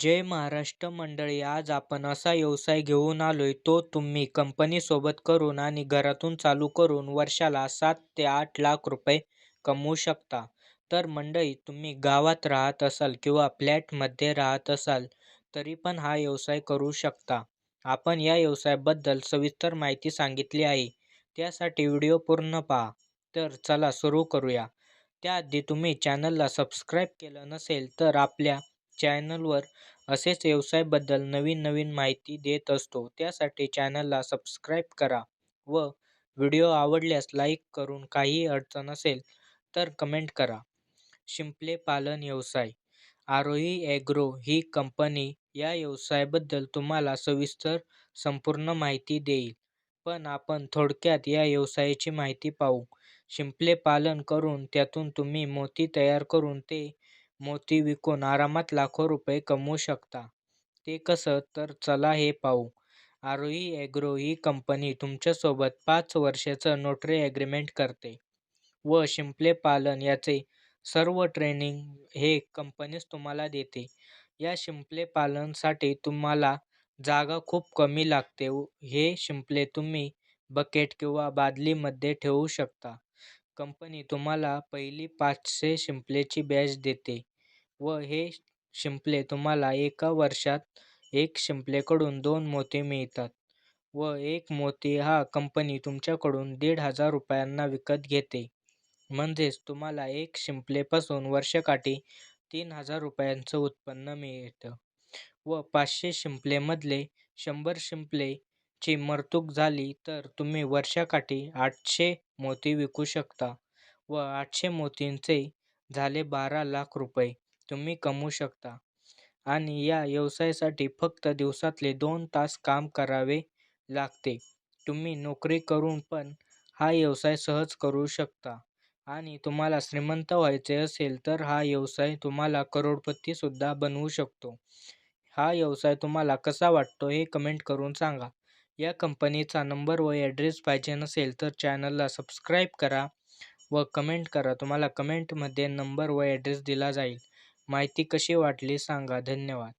जय महाराष्ट्र मंडळी आज आपण असा व्यवसाय घेऊन आलोय तो तुम्ही कंपनीसोबत करून आणि घरातून चालू करून वर्षाला सात ते आठ लाख रुपये कमवू शकता. तर मंडळी तुम्ही गावात राहत असाल किंवा फ्लॅटमध्ये राहत असाल तरी पण हा व्यवसाय करू शकता. आपण या व्यवसायाबद्दल सविस्तर माहिती सांगितली आहे. त्यासाठी व्हिडिओ पूर्ण पहा. तर चला सुरू करूया. त्याआधी तुम्ही चॅनलला सबस्क्राईब केलं नसेल तर आपल्या चॅनलवर असेच व्यवसायाबद्दल नवीन नवीन माहिती देत असतो. त्यासाठी चॅनलला सबस्क्राईब करा व व्हिडिओ आवडल्यास लाईक करून काही अडचण असेल तर कमेंट करा. शिंपले पालन व्यवसाय. आरोही ॲग्रो ही कंपनी या व्यवसायाबद्दल तुम्हाला सविस्तर संपूर्ण माहिती देईल. पण आपण थोडक्यात या व्यवसायाची माहिती पाहू. शिंपले पालन करून त्यातून तुम्ही मोती तयार करून ते मोती विकून आरामात लाखो रुपये कमवू शकता. ते कसं? तर चला हे पाहू. आरोही ॲग्रो ही कंपनी तुमच्यासोबत पाच वर्षाचं नोटरी ॲग्रीमेंट करते व शिंपले पालन याचे सर्व ट्रेनिंग हे कंपनीच तुम्हाला देते. या शिंपले पालनसाठी तुम्हाला जागा खूप कमी लागते हे शिंपले तुम्ही बकेट किंवा बादलीमध्ये ठेवू शकता. कंपनी तुम्हाला पहिली पाचशे शिंपलेची बॅच देते व हे शिंपले तुम्हाला एका वर्षात एक शिंपलेकडून दोन मोती मिळतात व एक मोती हा कंपनी तुमच्याकडून दीड हजार रुपयांना विकत घेते. म्हणजेच तुम्हाला एक शिंपलेपासून वर्षकाठी तीन हजार रुपयांचं उत्पन्न मिळतं व पाचशे शिंपलेमधले शंभर शिंपले ची मरतूक झाली तर तुम्ही वर्षाकाठी आठशे मोती विकू शकता व आठशे मोतींचे झाले बारा लाख रुपये तुम्ही कमवू शकता. आणि या व्यवसायासाठी फक्त दिवसातले दोन तास काम करावे लागते. तुम्ही नोकरी करून पण हा व्यवसाय सहज करू शकता. आणि तुम्हाला श्रीमंत व्हायचे असेल तर हा व्यवसाय तुम्हाला करोडपतीसुद्धा बनवू शकतो. हा व्यवसाय तुम्हाला कसा वाटतो हे कमेंट करून सांगा. या कंपनीचा नंबर व ॲड्रेस पाहिजे नसेल तर चॅनलला सबस्क्राईब करा व कमेंट करा. तुम्हाला कमेंटमध्ये नंबर व ॲड्रेस दिला जाईल. माहिती कशी वाटली सांगा. धन्यवाद.